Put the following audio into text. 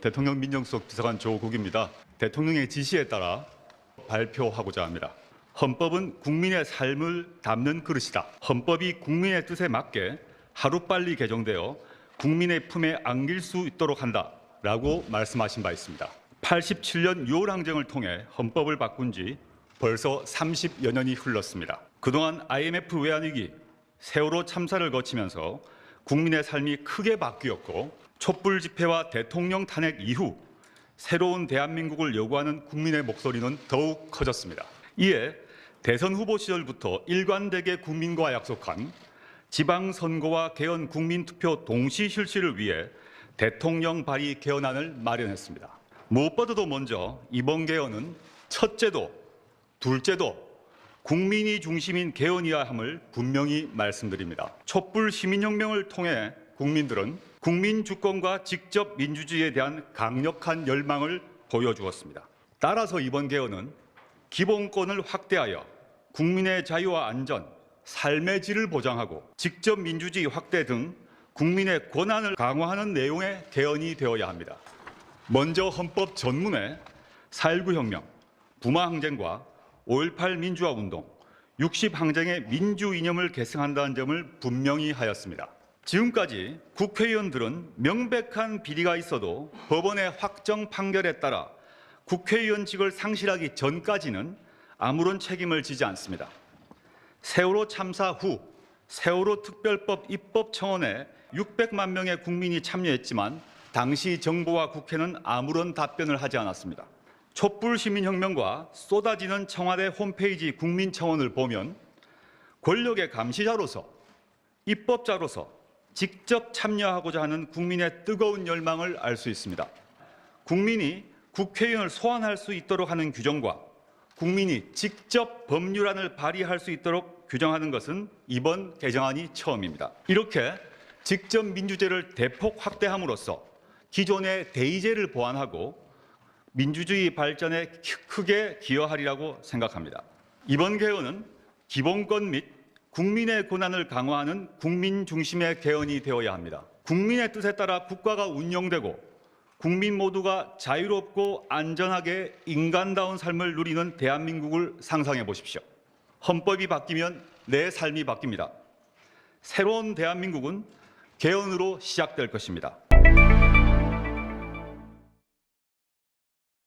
대통령 민정수석 비서관 조국입니다. 대통령의 지시에 따라 발표하고자 합니다. 헌법은 국민의 삶을 담는 그릇이다. 헌법이 국민의 뜻에 맞게 하루빨리 개정되어 국민의 품에 안길 수 있도록 한다 라고 말씀하신 바 있습니다. 87년 6월 항쟁을 통해 헌법을 바꾼 지 벌써 30여 년이 흘렀습니다. 그동안 IMF 외환위기, 세월호 참사를 거치면서 국민의 삶이 크게 바뀌었고 촛불 집회와 대통령 탄핵 이후 새로운 대한민국을 요구하는 국민의 목소리는 더욱 커졌습니다. 이에 대선 후보 시절부터 일관되게 국민과 약속한 지방선거와 개헌 국민투표 동시 실시를 위해 대통령 발의 개헌안을 마련했습니다. 무엇보다도 먼저 이번 개헌은 첫째도 둘째도 국민이 중심인 개헌이어야 함을 분명히 말씀드립니다. 촛불 시민혁명을 통해 국민들은 국민 주권과 직접 민주주의에 대한 강력한 열망을 보여주었습니다. 따라서 이번 개헌은 기본권을 확대하여 국민의 자유와 안전, 삶의 질을 보장하고 직접 민주주의 확대 등 국민의 권한을 강화하는 내용의 개헌이 되어야 합니다. 먼저 헌법 전문에 4.19 혁명, 부마 항쟁과 5.18 민주화 운동, 60 항쟁의 민주 이념을 계승한다는 점을 분명히 하였습니다. 지금까지 국회의원들은 명백한 비리가 있어도 법원의 확정 판결에 따라 국회의원직을 상실하기 전까지는 아무런 책임을 지지 않습니다. 세월호 참사 후 세월호 특별법 입법 청원에 600만 명의 국민이 참여했지만 당시 정부와 국회는 아무런 답변을 하지 않았습니다. 촛불 시민혁명과 쏟아지는 청와대 홈페이지 국민청원을 보면 권력의 감시자로서 입법자로서 직접 참여하고자 하는 국민의 뜨거운 열망을 알 수 있습니다. 국민이 국회의원을 소환할 수 있도록 하는 규정과 국민이 직접 법률안을 발의할 수 있도록 규정하는 것은 이번 개정안이 처음입니다. 이렇게 직접 민주제를 대폭 확대함으로써 기존의 대의제를 보완하고 민주주의 발전에 크게 기여하리라고 생각합니다. 이번 개헌은 기본권 및 국민의 권한을 강화하는 국민 중심의 개헌이 되어야 합니다. 국민의 뜻에 따라 국가가 운영되고 국민 모두가 자유롭고 안전하게 인간다운 삶을 누리는 대한민국을 상상해 보십시오. 헌법이 바뀌면 내 삶이 바뀝니다. 새로운 대한민국은 개헌으로 시작될 것입니다.